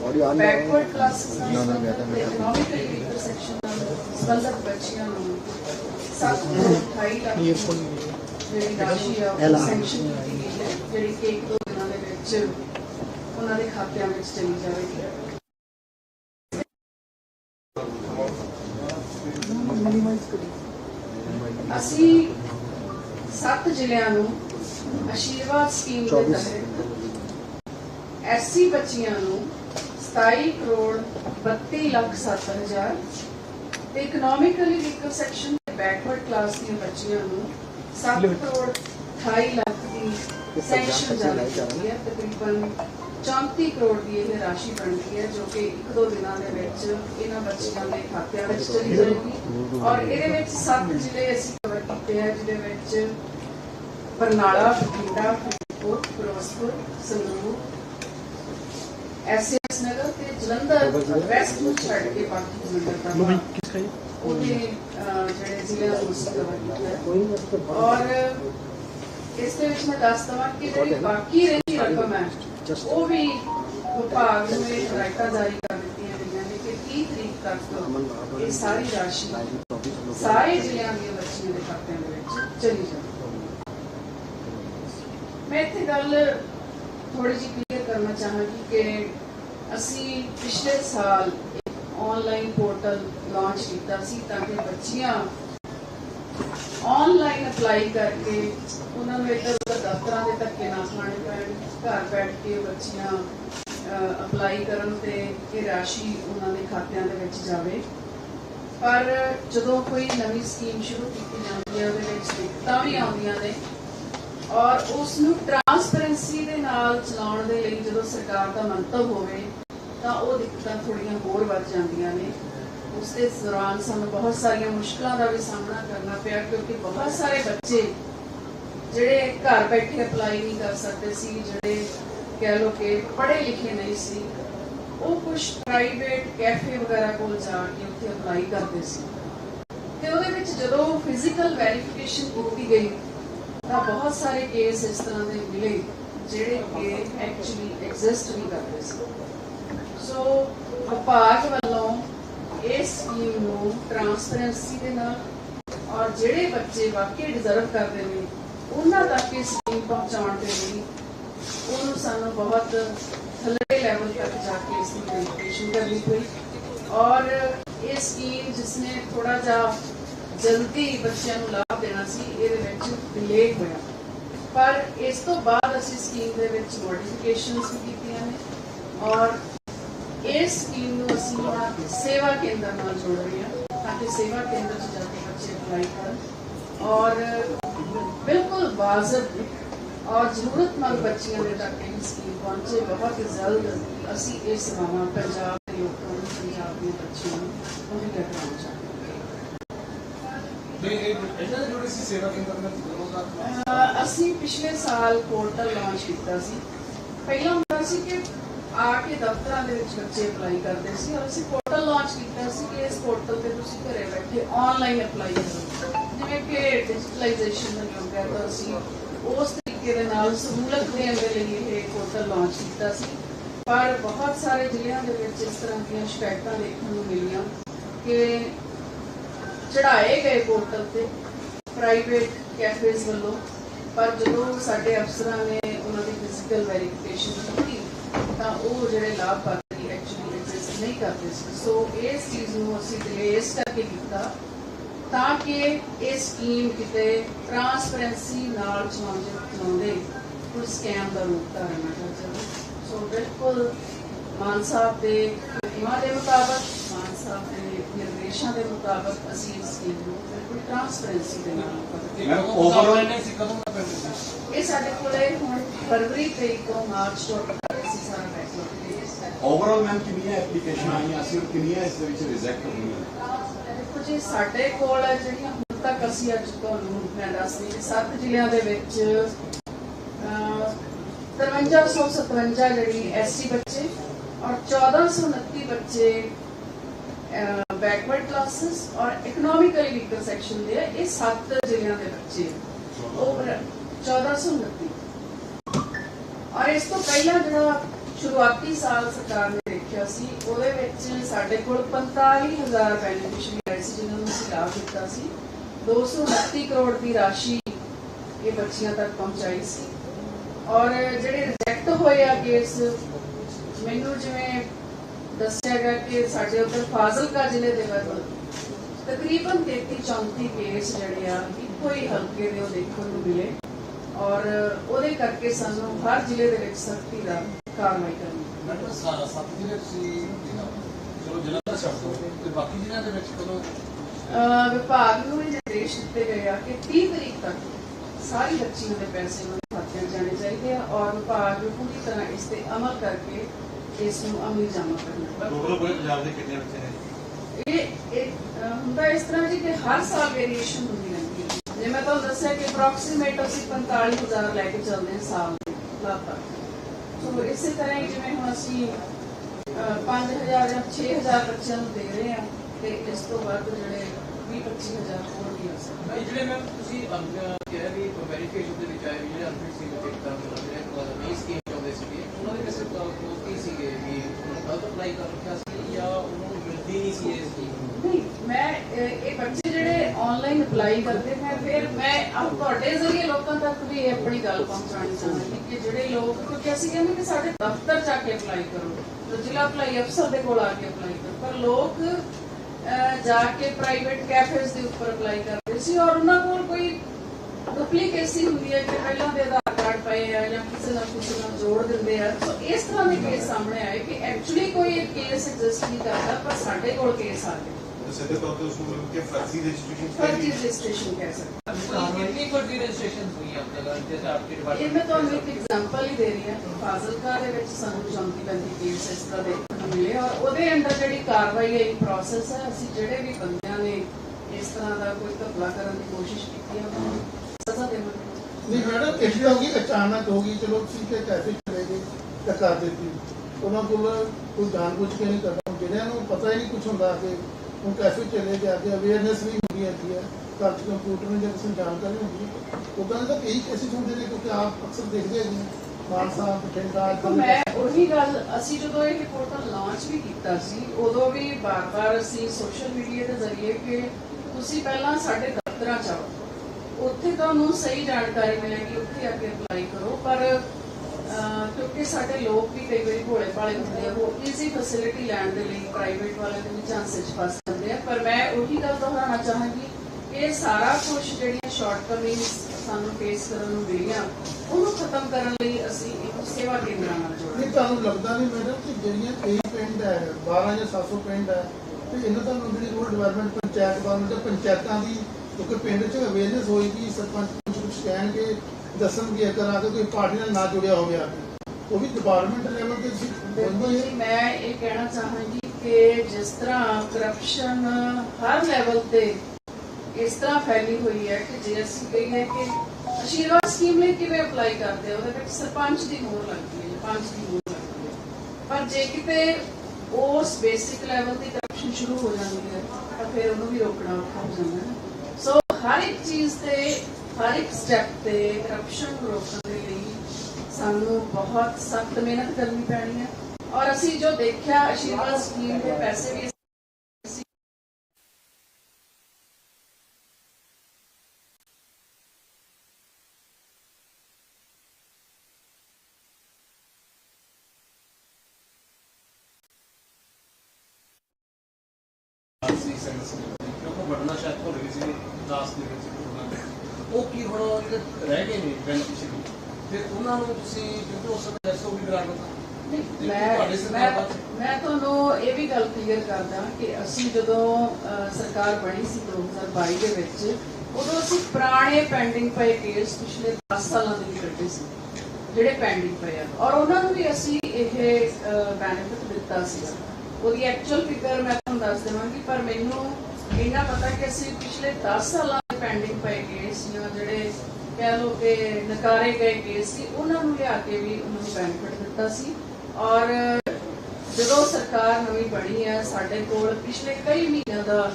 ਔਰ ਇਹ ਆਨ backward classes ਨਾ, ਨਾ, ਮੈਂ ਤਾਂ- ਮੈਂ ਤਾਂ- ਇਕਨੋਮਿਕਲੀ ਵੀਕਰ ਸੈਕਸ਼ਨ ਨਾਲ ਸੰਬੰਧਿਤ ਬੱਚਿਆਂ ਨੂੰ 7 ਤੋਂ 28 ਲੱਖ ਦੀ ਜਿਹੜੀ ਰਾਸ਼ੀ ਆ ਇਹ ਸੈਂਕਸ਼ਨ ਕੀਤੀ ਗਈ ਹੈ ਜਿਹੜੀ ਕਿ ਇੱਕ ਦੋ ਦਿਨਾਂ ਦੇ ਵਿੱਚ ਉਹਨਾਂ ਦੇ ਖਾਤਿਆਂ ਵਿੱਚ ਚਲੀ ਜਾਵੇਗੀ ਅਸੀਂ ਸੱਤ ਜ਼ਿਲ੍ਹਿਆਂ ਨੂੰ ਆਸ਼ੀਰਵਾਦ ਸਕੀਮ ਦੇ। ਤਹਿਤ ਐਸਸੀ ਬੱਚੀਆਂ ਨੂੰ 27 ਕਰੋੜ 32 ਲੱਖ 7 ਹਜ਼ਾਰ ਤੇ ਇਕਨੋਮਿਕਲੀ ਵੀਕਰ ਸੈਕਸ਼ਨ ਦੇ ਬੈਕਵਰਡ ਕਲਾਸ ਦੀਆਂ ਬੱਚੀਆਂ ਨੂੰ 7 ਕਰੋੜ 28 ਲੱਖ ਦੀ ਸੈਂਕਸ਼ਨ ਜਾਰੀ ਕੀਤੀ ਹੈ ਤਕਰੀਬਨ 34 ਕਰੋੜ ਦੀ ਇਹ ਰਾਸ਼ੀ ਬਣਦੀ ਹੈ ਜੋ ਕਿ ਇੱਕ ਦੋ ਦਿਨਾਂ ਦੇ ਵਿੱਚ ਇਹਨਾਂ ਬੱਚਿਆਂ ਦੇ ਖਾਤਿਆਂ ਵਿੱਚ ਚਲੀ ਜਾਏਗੀ। ਔਰ ਇਹਦੇ ਵਿੱਚ ਸੱਤ ਜ਼ਿਲ੍ਹੇ ਅਸੀਂ ਕਵਰ ਕੀਤੇ ਆ ਜਿਹਦੇ ਵਿੱਚ ਬਰਨਾਲਾ ਬਠਿੰਡਾ ਫਿਰੋਜ਼ਪੁਰ ਸੰਗਰੂਰ ਐਸਐਸ ਨਗਰ ਤੇ ਜਲੰਧਰ ਵੈਸਟ ਨੂੰ ਛੱਡ ਕੇ ਬਾਕੀ ਜਲੰਧਰ ਦਾ ਕਿਸ ਉਹਦੇ ਅਹ, ਜਿਹੜੇ ਜ਼ਿਲ੍ਹਿਆਂ ਨੂੰ ਅਸੀਂ ਕਵਰ ਕੀਤਾ ਹੈ ਕੋਈ ਨਹੀਂ ਤਾਂ ਔਰ ਇਸ ਦੇ ਵਿੱਚ ਮੈਂ ਦੱਸ ਦਵਾਂ ਕਿ ਜਿਹੜੀ ਬਾਕੀ ਰਹਿੰਦੀ ਰਕਮ ਹੈ ਉਹ ਵੀ ਵਿਭਾਗ ਨੂੰ ਇਹ ਹਦਾਇਤਾਂ ਜਾਰੀ ਕਰ ਦਿੱਤੀਆਂ ਗਈਆਂ ਨੇ ਕਿ 30 ਤਰੀਕ ਤੱਕ ਇਹ ਸਾਰੀ ਰਾਸ਼ੀ ਸਾਰੇ ਜ਼ਿਲ੍ਹਿਆਂ ਦੀਆਂ ਬੱਚੀਆਂ ਦੇ ਖਾਤਿਆਂ ਦੇ ਵਿੱਚ ਚਲੀ ਜਾਵੇ ਮੈਂ ਇੱਥੇ ਗੱਲ ਥੋੜੀ ਜਿਹੀ ਕਲੀਅਰ ਕਰਨਾ ਚਾਹਾਂਗੀ ਕਿ ਅਸੀਂ ਪਿਛਲੇ ਸਾਲ ਆਨਲਾਈਨ ਪੋਰਟਲ ਲਾਂਚ ਕੀਤਾ ਸੀ ਤਾਂ ਕਿ ਬੱਚੀਆਂ ਆਨਲਾਈਨ ਅਪਲਾਈ ਕਰਕੇ ਉਹਨਾਂ ਨੂੰ ਇੱਧਰ ਉੱਧਰ ਦਫ਼ਤਰਾਂ ਦੇ ਧੱਕੇ ਨਾ ਖਾਣੇ ਪੈਣ, ਘਰ ਬੈਠ ਕੇ ਬੱਚੀਆਂ ਅਪਲਾਈ ਕਰਨ ਤੇ ਇਹ ਰਾਸ਼ੀ ਉਹਨਾਂ ਦੇ ਖਾਤਿਆਂ ਦੇ ਵਿੱਚ ਜਾਵੇ। ਪਰ ਜਦੋਂ ਕੋਈ ਨਵੀਂ ਸਕੀਮ ਸ਼ੁਰੂ ਕੀਤੀ ਜਾਂਦੀ ਹੈ, ਉਹਦੇ ਵਿੱਚ ਦਿੱਕਤਾਂ ਵੀ ਆਉਂਦੀਆਂ ਨੇ। ਔਰ ਉਸ ਨੂੰ ਟਰਾਂਸਪੇਰੈਂਸੀ ਦੇ ਨਾਲ ਚਲਾਉਣ ਦੇ ਲਈ ਜਦੋਂ ਸਰਕਾਰ ਦਾ ਮੰਤਵ ਹੋਵੇ, ਤਾਂ ਉਹ ਦਿੱਕਤਾਂ ਥੋੜੀਆਂ ਹੋਰ ਵੱਧ ਜਾਂਦੀਆਂ ਨੇ। ਉਸ ਦੇ ਦੌਰਾਨ ਸਾਨੂੰ ਬਹੁਤ ਸਾਰੀਆਂ ਮੁਸ਼ਕਲਾਂ ਦਾ ਵੀ ਸਾਹਮਣਾ ਕਰਨਾ ਪਿਆ, ਕਿਉਂਕਿ ਬਹੁਤ ਸਾਰੇ ਬੱਚੇ ਜਿਹੜੇ ਘਰ ਬੈਠੇ ਅਪਲਾਈ ਨਹੀਂ ਕਰ ਸਕਦੇ ਸੀ, ਜਿਹੜੇ ਕਹਿ ਲੋ ਕਿ ਪੜ੍ਹੇ ਲਿਖੇ ਨਹੀਂ ਸੀ, ਉਹ ਕੁਝ ਪ੍ਰਾਈਵੇਟ ਕੈਫੇ ਵਗੈਰਾ ਕੋਲ ਜਾ ਕੇ ਉੱਥੇ ਅਪਲਾਈ ਕਰਦੇ ਸੀ। ਤੇ ਉਹਦੇ ਵਿੱਚ ਜਦੋਂ ਫਿਜ਼ੀਕਲ ਵੈਰੀਫਿਕੇਸ਼ਨ ਕੀਤੀ ਗਈ ਤਾਂ ਬਹੁਤ ਸਾਰੇ ਕੇਸ ਇਸ ਤਰ੍ਹਾਂ ਦੇ ਮਿਲੇ ਜਿਹੜੇ ਕਿ ਐਕਚੁਅਲੀ ਐਗਜ਼ਿਸਟ ਨਹੀਂ ਕਰਦੇ ਸੀ। ਸੋ ਵਿਭਾਗ ਵੱਲੋਂ ਇਸ ਸਕੀਮ ਨੂੰ ਟਰਾਂਸਪੇਰੈਂਸੀ ਦੇ ਨਾਲ ਔਰ ਜਿਹੜੇ ਬੱਚੇ ਵਾਕਈ ਡਿਜ਼ਰਵ ਕਰਦੇ ਨੇ, ਉਹਨਾਂ ਤੱਕ ਇਹ ਸਕੀਮ ਪਹੁੰਚਾਉਣ ਦੇ ਲਈ ਉਹਨੂੰ ਸਾਨੂੰ ਬਹੁਤ ਥੱਲੇ ਲੈਵਲ ਤੱਕ ਜਾ ਕੇ ਇਸ ਦੀ ਵੈਰੀਫਿਕੇਸ਼ਨ ਕਰਨੀ ਪਈ। ਔਰ ਇਹ ਸਕੀਮ ਜਿਸਨੇ ਥੋੜਾ ਜਿਹਾ ਜਲਦੀ ਬੱਚਿਆਂ ਨੂੰ ਲਾਭ ਦੇਣਾ ਸੀ ਇਹਦੇ ਵਿੱਚ ਡਿਲੇ ਹੋਇਆ ਪਰ ਇਸ ਤੋਂ ਬਾਅਦ ਅਸੀਂ ਸਕੀਮ ਦੇ ਵਿੱਚ ਮੋਡੀਫਿਕੇਸ਼ਨਸ ਵੀ ਕੀਤੀਆਂ ਨੇ ਔਰ ਇਸ ਸਕੀਮ ਨੂੰ ਅਸੀਂ ਹੁਣ ਸੇਵਾ ਕੇਂਦਰ ਨਾਲ ਜੋੜ ਰਹੇ ਹਾਂ ਤਾਂ ਕਿ ਸੇਵਾ ਕੇਂਦਰ 'ਚ ਜਾ ਕੇ ਬੱਚੇ ਅਪਲਾਈ ਕਰਨ ਔਰ ਬਿਲਕੁਲ ਵਾਜਬ ਔਰ ਜ਼ਰੂਰਤਮੰਦ ਬੱਚਿਆਂ ਦੇ ਤੱਕ ਇਹ ਸਕੀਮ ਪਹੁੰਚੇ ਬਹੁਤ ਹੀ ਜਲਦ ਅਸੀਂ ਇਹ ਸੇਵਾਵਾਂ ਪੰਜਾਬ ਦੇ ਲੋਕਾਂ ਨੂੰ ਪੰਜਾਬ ਦੇ ਬੱਚਿਆਂ ਨੂੰ ਮੁਹੱਈਆ ਕਰਾਉਣਾ ਚਾਹੁੰਦੇ ਹਾਂ ਨਹੀਂ ਇਹ ਇਹਨਾਂ ਦੇ ਜੁੜੇ ਸੀ ਸੇਵਾ ਕੇਂਦਰ ਨਾਲ ਦੋਨੋਂ ਦਾ ਅਸੀਂ ਪਿਛਲੇ ਸਾਲ ਪੋਰਟਲ ਲਾਂਚ ਕੀਤਾ ਸੀ। ਪਹਿਲਾਂ ਹੁੰਦਾ ਸੀ ਕਿ ਆ ਕੇ ਦਫ਼ਤਰਾਂ ਦੇ ਵਿੱਚ ਬੱਚੇ ਅਪਲਾਈ ਕਰਦੇ ਸੀ ਔਰ ਅਸੀਂ ਪੋਰਟਲ ਲਾਂਚ ਕੀਤਾ ਸੀ ਕਿ ਇਸ ਪੋਰਟਲ ਤੇ ਤੁਸੀਂ ਘਰੇ ਬੈਠੇ ਆਨਲਾਈਨ ਅਪਲਾਈ ਕਰੋ ਜਿਵੇਂ ਕਿ ਡਿਜੀਟਲਾਈਜੇਸ਼ਨ ਦਾ ਯੁੱਗ ਹੈ ਤਾਂ ਅਸੀਂ ਉਸ ਤਰੀਕੇ ਦੇ ਨਾਲ ਸਹੂਲਤ ਦੇਣ ਦੇ ਲਈ ਇਹ ਪੋਰਟਲ ਲਾਂਚ ਕੀਤਾ ਸੀ। ਪਰ ਬਹੁਤ ਸਾਰੇ ਜ਼ਿਲ੍ਹਿਆਂ ਦੇ ਵਿੱਚ ਇਸ ਤਰ੍ਹਾਂ ਦੀਆਂ ਸ਼ਿਕਾਇਤਾਂ ਦੇਖਣ ਨੂੰ ਮਿਲੀਆਂ ਕਿ ਚੜਾਏ ਗਏ ਪੋਰਟਲ ਤੇ ਪ੍ਰਾਈਵੇਟ ਕੈਫੇਜ਼ ਵੱਲੋਂ, ਪਰ ਜਦੋਂ ਸਾਡੇ ਅਫਸਰਾਂ ਨੇ ਉਹਨਾਂ ਦੀ ਫਿਜ਼ੀਕਲ ਵੈਰੀਫਿਕੇਸ਼ਨ ਕੀਤੀ, ਤਾਂ ਉਹ ਜਿਹੜੇ ਲਾਭਪਾਤਰੀ ਐਕਚੁਅਲੀ ਐਗਜ਼ਿਸਟ ਨਹੀਂ ਕਰਦੇ ਸੀ। ਸੋ ਇਸ ਚੀਜ਼ ਨੂੰ ਅਸੀਂ ਡਿਲੇ ਇਸ ਕਰਕੇ ਕੀਤਾ ਤਾਂ ਕਿ ਇਹ ਸਕੀਮ ਕਿਤੇ ਟਰਾਂਸਪੇਰੈਂਸੀ ਨਾਲ ਚਲਾਉਂਦੇ ਚਲਾਉਂਦੇ ਕੋਈ ਸਕੈਮ ਦਾ ਰੂਪ ਧਾਰਨ ਨਾ ਕਰ ਜਾਵੇ ਸੋ ਬਿਲਕੁਲ ਮਾਨ ਸਾਹਿਬ ਦੇ ਹੁਕਮਾਂ ਦੇ ਮੁਤਾਬਕ, ਮਾਨ ਸਾਹਿਬ ਦੇ ਨਿਰਦੇਸ਼ਾਂ ਦੇ ਮੁਤਾਬਕ ਅਸੀਂ ਇਸ ਸਕੀਮ ਨੂੰ ਬਿਲਕੁਲ ਟਰਾਂਸਪੇਰੈਂਸੀ ਦੇ ਨਾਲ ਓਵਰਆਲ ਨੇ ਸੀ ਕਦੋਂ ਦਾ ਪੈਂਦੇ ਸੀ? ਇਹ ਸਾਡੇ ਕੋਲੇ ਹੁਣ ਫਰਵਰੀ ਤਰੀਕ ਤੋਂ ਮਾਰਚ ਤੋਂ ਅਸੀਂ ਸਾਰਾ ਬੈਕਲੌਗ ਓਵਰਆਲ ਮੈਮ ਕਿੰਨੀਆਂ ਐਪਲੀਕੇਸ਼ਨ ਆਈਆਂ ਸੀ ਕਿੰਨੀਆਂ ਇਸ ਦੇ ਵਿੱਚ ਰਿਜੈਕਟ ਹੋਈਆਂ? ਦੇਖੋ ਜੀ ਸਾਡੇ ਕੋਲ ਜਿਹੜੀਆਂ ਹੁਣ ਤੱਕ ਅਸੀਂ ਅੱਜ ਤੁਹਾਨੂੰ ਮੈਂ ਦੱਸਦੀ ਕਿ ਸੱਤ ਜ਼ਿਲ੍ਹਿਆਂ ਦੇ ਵਿੱਚ ਅਹ, 5357 ਜਿਹੜੀ ਐਸਸੀ ਬੱਚੇ ਔਰ 1429 ਬੱਚੇ ਬੈਕਵਰਡ ਕਲਾਸਿਸ ਔਰ ਇਕਨੋਮਿਕਲੀ ਵੀਕਰ ਸੈਕਸ਼ਨ ਦੇ ਇਹ ਸੱਤ ਜ਼ਿਲ੍ਹਿਆਂ ਦੇ ਬੱਚੇ ਓਵਰ 1429 ਔਰ ਇਸ ਤੋਂ ਪਹਿਲਾਂ ਜਿਹੜਾ ਸ਼ੁਰੂਆਤੀ ਸਾਲ ਸਰਕਾਰ ਨੇ ਦੇਖਿਆ ਸੀ ਉਹਦੇ ਵਿੱਚ ਸਾਡੇ ਕੋਲ 45000 ਬੈਨੀਫੀਸ਼ੀਅਰੀ ਆਏ ਜਿਨ੍ਹਾਂ ਨੂੰ ਅਸੀਂ ਲਾਭ ਦਿੱਤਾ ਸੀ 229 ਕਰੋੜ ਦੀ ਰਾਸ਼ੀ ਇਹ ਬੱਚੀਆਂ ਤੱਕ ਪਹੁੰਚਾਈ ਸੀ ਔਰ ਜਿਹੜੇ ਰਿਜੈਕਟ ਹੋਏ ਆ ਕੇਸ ਮੈਨੂੰ ਜਿਵੇਂ ਦੱਸਿਆ ਗਿਆ ਕਿ ਸਾਡੇ ਉੱਧਰ ਫਾਜ਼ਿਲਕਾ ਜ਼ਿਲ੍ਹੇ ਦੇ ਵਿੱਚ ਤਕਰੀਬਨ 33 34 ਕੇਸ ਜਿਹੜੇ ਆ ਇੱਕੋ ਹੀ ਹਲਕੇ ਦੇ ਉਹ ਦੇਖਣ ਨੂੰ ਮਿਲੇ ਔਰ ਉਹਦੇ ਕਰਕੇ ਸਾਨੂੰ ਹਰ ਜ਼ਿਲ੍ਹੇ ਦੇ ਵਿੱਚ ਸਖਤੀ ਦਾ ਕਾਰਵਾਈ ਕਰਨੀ ਪਈ। ਮੈਡਮ ਸਾਰਾ ਸੱਤ ਜ਼ਿਲ੍ਹੇ ਤੁਸੀਂ ਕਿਹਾ ਚਲੋ ਜ਼ਿਲ੍ਹਾ ਤਾਂ ਛੱਡ ਦਿਓ ਤੇ ਬਾਕੀ ਜ਼ਿਲ੍ਹਿਆਂ ਦੇ ਵਿੱਚ ਕਦੋਂ ਅਹ ਵਿਭਾਗ ਨੂੰ ਇਹ ਨਿਰਦੇਸ਼ ਦਿੱਤੇ ਗਏ ਆ ਕਿ 30 ਤਰੀਕ ਤੱਕ ਸਾਰੀ ਬੱਚੀਆਂ ਦੇ ਪੈਸੇ ਖਾਤਿਆਂ 'ਚ ਜਾਣੇ ਚਾਹੀਦੇ ਆ ਔਰ ਵਿਭਾਗ ਪੂਰੀ ਤਰ੍ਹਾਂ ਇਸ ਤੇ ਅਮਲ ਕਰਕੇ ਇਸ ਨੂੰ ਅਮਲੀ ਜਾਮਾ ਕਰਨਾ ਟੋਟਲ ਪੂਰੇ ਪੰਜਾਬ ਦੇ ਕਿੰਨੇ ਬੱਚੇ ਨੇ ਇਹ ਇਹ ਅਹ ਹੁੰਦਾ ਇਸ ਤਰ੍ਹਾਂ ਜੀ ਕਿ ਹਰ ਸਾਲ ਵੇਰੀਏਸ਼ਨ ਹੁੰਦੀ ਰਹਿੰਦੀ ਹੈ ਜੇ ਮੈਂ ਤੁਹਾਨੂੰ ਦੱਸਿਆ ਕਿ ਅਪਰੋਕਸੀਮੇਟ ਅਸੀਂ 45000 ਲੈ ਕੇ ਚੱਲਦੇ ਹਾਂ ਸਾਲ ਦੇ ਲਾਤਾ ਸੋ ਇਸੇ ਤਰ੍ਹਾਂ ਹੀ ਜਿਵੇਂ ਹੁਣ ਅਸੀਂ ਅਹ, 5000 ਜਾਂ 6000 ਬੱਚਿਆਂ ਨੂੰ ਦੇ ਰਹੇ ਹਾਂ ਤੇ ਇਸ ਤੋਂ ਵੱਧ ਜਿਹੜੇ 20 25000 ਹੋਰ ਵੀ ਆ ਸਕਦੇ ਭਾਈ ਜਿਹੜੇ ਮੈਂ ਤੁਸੀਂ ਅੰਕ ਕਿਹਾ ਵੀ ਵੈਰੀਫਿਕੇਸ਼ਨ ਦੇ ਵਿੱਚ ਆਏ ਵੀ ਜਿਹੜੇ ਅਨਫਿਟ ਸੀ ਤੇ ਕੰਮ ਜਿਹੜੇ ਨਹੀਂ ਸਕੀਮ ਚਾਹੁੰਦੇ ਸੀਗੇ ਉਹਨਾਂ ਦੇ ਕਿਸੇ ਤੋਂ ਕੀ ਸੀਗੇ ਵੀ ਉਹਨਾਂ ਗਲਤ ਅਪਲਾਈ ਕਰ ਰੱਖਿਆ ਸੀ ਜਾਂ ਉਹਨਾਂ ਨੂੰ ਮਿਲਦੀ ਨਹੀਂ ਸੀ ਇਹ ਸਕੀਮ ਨਹੀਂ ਮੈਂ ਅਹ, ਇਹ ਬੱਚੇ ਜਿਹੜੇ ਆਨਲਾਈਨ ਅਪਲਾਈ ਕਰਦੇ ਮੈਂ ਫਿਰ ਮੈਂ ਆਪ ਤੁਹਾਡੇ ਜ਼ਰੀਏ ਲੋਕਾਂ ਤੱਕ ਵੀ ਆਪਣੀ ਗੱਲ ਪਹੁੰਚਾਉਣੀ ਚਾਹਾਂਗੀ ਕਿ ਜਿਹੜੇ ਲੋਕ, ਕਿਉਂਕਿ ਅਸੀਂ ਕਹਿੰਦੇ ਕਿ ਸਾਡੇ ਦਫ਼ਤਰ ਜਾ ਕੇ ਅਪਲਾਈ ਕਰੋ ਤੇ ਜ਼ਿਲ੍ਹਾ ਅਪਲਾਈ ਅਫਸਰ ਦੇ ਕੋਲ ਆ ਕੇ ਅਪਲਾਈ ਕਰੋ, ਪਰ ਲੋਕ ਜਾ ਕੇ ਪ੍ਰਾਈਵੇਟ ਕੈਫੇਜ਼ ਦੇ ਉੱਪਰ ਅਪਲਾਈ ਕਰਦੇ ਸੀ ਔਰ ਉਹਨਾਂ ਕੋਲ ਕੋਈ ਡੁਪਲੀਕੇਸੀ ਹੁੰਦੀ ਹੈ ਕਿ ਪਹਿਲਾਂ ਦੇ ਆਧਾਰ ਕਾਰਡ ਪਏ ਆ ਜਾਂ ਕਿਸੇ ਨਾਲ ਕਿਸੇ ਨਾਲ ਜੋੜ ਦਿੰਦੇ ਆ। ਸੋ ਇਸ ਤਰ੍ਹਾਂ ਦੇ ਕੇਸ ਸਾਹਮਣੇ ਆਏ ਕਿ ਐਕਚੁਅਲੀ ਕੋਈ ਕੇਸ ਐਗਜ਼ਿਸਟ ਨਹੀਂ ਕਰਦਾ, ਪਰ ਸਾਡੇ ਕੋਲ ਕੇਸ ਆ ਗਏ। ਤੇ ਸਿੱਧੇ ਤੌਰ ਤੇ ਉਸ ਨੂੰ ਕਿ ਫਰਜ਼ੀ ਰਜਿਸਟ੍ਰੇਸ਼ਨ ਫਰਜ਼ੀ ਰਜਿਸਟ੍ਰੇਸ਼ਨ ਕਹਿ ਸਕਦੇ ਕੋਈ ਕਿੰਨੀ ਫਰਜ਼ੀ ਰਜਿਸਟ੍ਰੇਸ਼ਨ ਹੋਈ ਹੈ ਆਪਕੇ ਘਰ ਜੈਸੇ ਆਪਕੇ ਹਾਂ। ਇਹ डिपार्टमेंट ਮੈਂ ਤੁਹਾਨੂੰ ਇੱਕ ਐਗਜ਼ਾਮਪਲ ਹੀ ਦੇ ਰਹੀ ਹਾਂ ਕਿ ਫਾਜ਼ਿਲਕਾ ਦੇ ਵਿੱਚ ਸਾਨੂੰ 34 35 ਕੇਸ ਇਸ ਤਰ੍ਹਾਂ ਦੇਖਣ ਨੂੰ ਮਿਲੇ ਔਰ ਉਹਦੇ ਅੰਡਰ ਜਿਹੜੀ ਕਾਰਵਾਈ ਹੈ ਇੱਕ ਪ੍ਰੋਸੈਸ ਹੈ ਅਸੀਂ ਜਿਹੜੇ ਵੀ ਬੰਦਿਆਂ ਨੇ ਇਸ ਤਰ੍ਹਾਂ ਦਾ ਕੋਈ ਘਪਲਾ ਕਰਨ ਦੀ ਕੋਸ਼ਿਸ਼ ਕੀਤੀ ਹੈ ਉਹਨਾਂ ਨੂੰ ਸਜ਼ਾ ਦੇਵਾਂਗੇ ਨਹੀਂ ਮੈਡਮ ਇੱਕ ਤਾਂ ਹੋ ਗਈ ਅਚਾਨਕ ਹੋ ਗਈ ਚਲੋ ਤੁਸੀਂ ਕਿ ਕੈਫੇ ਚਲੇ ਗਏ ਤਾਂ ਕਰ ਦਿੱਤੀ ਉਹਨਾਂ ਕੋਲ ਕੋਈ ਜਾਣ ਬੁੱਝ ਕੇ ਨਹੀਂ ਕਰਦਾ ਜਿਹੜਿਆਂ ਨੂੰ ਪਤਾ ਹੀ ਨਹੀਂ ਕੁਝ ਹੁੰਦਾ ਕਿ ਉਹ ਕੈਫੇ ਚਲੇ ਜਾ ਕੇ ਅਵੇਅਰਨੈਸ ਵੀ ਹੁੰਦੀ ਹੈ ਘਰ 'ਚ ਕੰਪਿਊਟਰ ਨੂੰ ਜੇ ਕਿਸੇ ਨੂੰ ਜਾਣਕਾਰੀ ਹੁੰਦੀ ਹੈ। ਉਦਾਂ ਤਾਂ ਕਈ ਕੇਸਿਸ ਹੁੰਦੇ ਨੇ ਕਿਉਂਕਿ ਆਪ ਅਕਸਰ ਦੇਖਦੇ ਹਾਂ। ਮਾਨਸਾ ਬਠਿੰਡਾ ਮੈਂ ਉਹੀ ਗੱਲ ਅਸੀਂ ਜਦੋਂ ਇਹ ਪੋਰਟਲ ਲਾਂਚ ਵੀ ਕੀਤਾ ਸੀ ਉਦੋਂ ਵੀ ਬਾਰ-ਬਾਰ ਅਸੀਂ ਸੋਸ਼ਲ ਮੀਡੀਆ ਦੇ ਜ਼ਰੀਏ ਕਿ ਤੁਸੀਂ ਪਹਿਲਾਂ ਸਾਡੇ ਦਫ਼ਤਰਾਂ ਚ ਆਓ। ਉੱਥੇ ਤੁਹਾਨੂੰ ਸਹੀ ਜਾਣਕਾਰੀ ਮਿਲੇਗੀ ਉੱਥੇ ਆ ਕੇ ਅਪਲਾਈ ਕਰੋ। ਪਰ ਕਿਉਂਕਿ ਸਾਡੇ ਲੋਕ ਵੀ ਕਈ ਵਾਰੀ ਭੋਲੇ ਭਾਲੇ ਹੁੰਦੇ ਆ ਉਹ ਈਜ਼ੀ ਫੈਸਿਲਿਟੀ ਲੈਣ ਦੇ ਲਈ ਪ੍ਰਾਈਵੇਟ ਵਾਲਿਆਂ ਦੇ ਵੀ ਚਾਂਸੇ 'ਚ ਫਸ ਜਾਂਦੇ ਪਰ ਮੈਂ ਉਹੀ ਗੱਲ ਦੁਹਰਾਉਣਾ ਚਾਹਾਂਗੀ ਕਿ ਇਹ ਸਾਰਾ ਕੁਝ ਜਿਹੜੀਆਂ ਸ਼ਾਰਟਕਮਿੰਗਸ ਸਾਨੂੰ ਫੇਸ ਕਰਨ ਨੂੰ ਮਿਲੀਆਂ ਉਹਨੂੰ ਖਤਮ ਕਰਨ ਲਈ ਅਸੀਂ ਇੱਕ ਸੇਵਾ ਕੇਂਦਰਾਂ ਨਾਲ ਨਹੀਂ ਜੋੜਾਂਗੇ ਤੁਹਾਨੂੰ ਲੱਗਦਾ ਨਹੀਂ ਮੈਡਮ ਕਿ ਜਿਹੜੀਆਂ ਕਈ ਪਿੰਡ ਹੈ 12 ਜਾਂ 700 ਪਿੰਡ ਹੈ ਤੇ ਇਹਨਾਂ ਦਾ ਜਿਹੜੀ ਰੂਰਲ ਡਿਵੈਲਪਮੈਂਟ ਪੰਚਾਇਤ ਗਵਰਨਮੈਂਟ ਤੇ ਪੰਚਾਇਤਾਂ ਦੀ ਕਿਉਂਕਿ ਪਿੰਡ 'ਚ ਅਵੇਅਰਨੈਸ ਹੋਏਗੀ ਸਰਪੰਚ ਕੁਝ ਕਹਿਣਗੇ ਦੱਸਣਗੇ ਅਗਰ ਆ ਕੇ ਕੋਈ ਪਾਰਟੀ ਨਾਲ ਨਾ ਜੁੜਿਆ ਹੋਵੇ ਆ ਕੇ। ਉਹ ਵੀ ਡਿਪਾਰਟਮੈਂਟ ਲੈਵਲ ਤੇ ਜੀ ਹੈ। ਮੈਂ ਇਹ ਕਹਿਣਾ ਚਾਹਾਂਗੀ ਕਿ ਜਿਸ ਤਰ੍ਹਾਂ ਕਰਪਸ਼ਨ ਹਰ ਲੈਵਲ ਤੇ ਇਸ ਤਰ੍ਹਾਂ ਫੈਲੀ ਹੋਈ ਹੈ ਕਿ ਜੇ ਅਸੀਂ ਕਹੀਏ ਕਿ ਅਸ਼ੀਰਵਾਦ ਸਕੀਮ ਲਈ ਕਿਵੇਂ ਅਪਲਾਈ ਕਰਦੇ ਆ, ਉਹਦੇ ਵਿੱਚ ਸਰਪੰਚ ਦੀ ਮੋਹਰ ਲੱਗਦੀ ਹੈ ਪੰਚ ਦੀ ਮੋਹਰ ਲੱਗਦੀ ਹੈ। ਪਰ ਜੇ ਕਿਤੇ ਉਸ ਬੇਸਿਕ ਲੈਵਲ ਦੀ ਕਰਪਸ਼ਨ ਸ਼ੁਰੂ ਹੋ ਜਾਂਦੀ ਹੈ, ਤਾਂ ਫਿਰ ਉਹਨੂੰ ਵੀ ਰੋਕਣਾ ਔਖਾ ਹੋ ਜਾਂਦਾ ਹੈ। ਸੋ ਹਰ ਇੱਕ ਚੀਜ਼ ਤੇ, ਹਰ ਇੱਕ ਸਟੈਪ ਤੇ ਕਰਪਸ਼ਨ ਰੋਕਣ ਦੇ ਲਈ ਸਾਨੂੰ ਬਹੁਤ ਸਖਤ ਮਿਹਨਤ ਕਰਨੀ ਪੈਣੀ ਹੈ। ਔਰ ਅਸੀਂ ਜੋ ਦੇਖਿਆ ਆਸ਼ੀਰਵਾਦ ਸਕੀਮ ਦੇ ਪੈਸੇ ਵੀ ਅਸੀਂ ਵੜਨਾ ਸ਼ਾਇਦ ਭੁੱਲ ਗਏ ਸੀ ਦਾਸ ਦੇ ਵਿੱਚ ਉਹ ਕੀ ਹੁਣ ਜਿਹੜੇ ਰਹਿ ਗਏ ਨੇ ਬੈਨੀਫੀਸ਼ੀਅਰੀ ਤੇ ਉਹਨਾਂ ਨੂੰ ਤੁਸੀਂ ਕਿਉਂਕਿ ਉਸ ਸਮੇਂ ਐਸਓ ਵੀ ਕਰਾ ਦਿੱਤਾ ਮੈਂ ਮੈਂ ਤੁਹਾਨੂੰ ਇਹ ਵੀ ਗੱਲ ਕਲੀਅਰ ਕਰਦਾ ਕਿ ਅਸੀਂ ਜਦੋਂ ਸਰਕਾਰ ਬਣੀ ਸੀ 2022 ਦੇ ਵਿੱਚ, ਉਦੋਂ ਅਸੀਂ ਪੁਰਾਣੇ ਪੈਂਡਿੰਗ ਪਏ ਕੇਸ ਪਿਛਲੇ 10 ਸਾਲਾਂ ਦੇ ਵੀ ਕੱਢੇ ਸੀ, ਜਿਹੜੇ ਪੈਂਡਿੰਗ ਪਏ ਆ। ਔਰ ਉਹਨਾਂ ਨੂੰ ਵੀ ਅਸੀਂ ਇਹ ਬੈਨੀਫਿਟ ਦਿੱਤਾ ਸੀ। ਉਹਦੀ ਐਕਚੁਅਲ ਫਿਗਰ ਮੈਂ ਤੁਹਾਨੂੰ ਦੱਸ ਦੇਵਾਂਗੀ, ਪਰ ਮੈਨੂੰ ਇੰਨਾ ਪਤਾ ਕਿ ਅਸੀਂ ਪਿਛਲੇ 10 ਸਾਲਾਂ ਦੇ ਪੈਂਡਿੰਗ ਪਏ ਕੇਸ ਜਾਂ ਜਿਹੜੇ ਕਹਿ ਲੋ ਕਿ ਨਕਾਰੇ ਗਏ ਕੇਸ ਸੀ, ਉਹਨਾਂ ਨੂੰ ਲਿਆ ਕੇ ਵੀ ਉਹਨਾਂ ਨੂੰ ਬੈਨੀਫਿਟ ਦਿੱਤਾ ਸੀ। ਔਰ ਜਦੋਂ ਸਰਕਾਰ ਨਵੀਂ ਬਣੀ ਹੈ, ਸਾਡੇ ਕੋਲ ਪਿਛਲੇ ਕਈ ਮਹੀਨਿਆਂ ਦਾ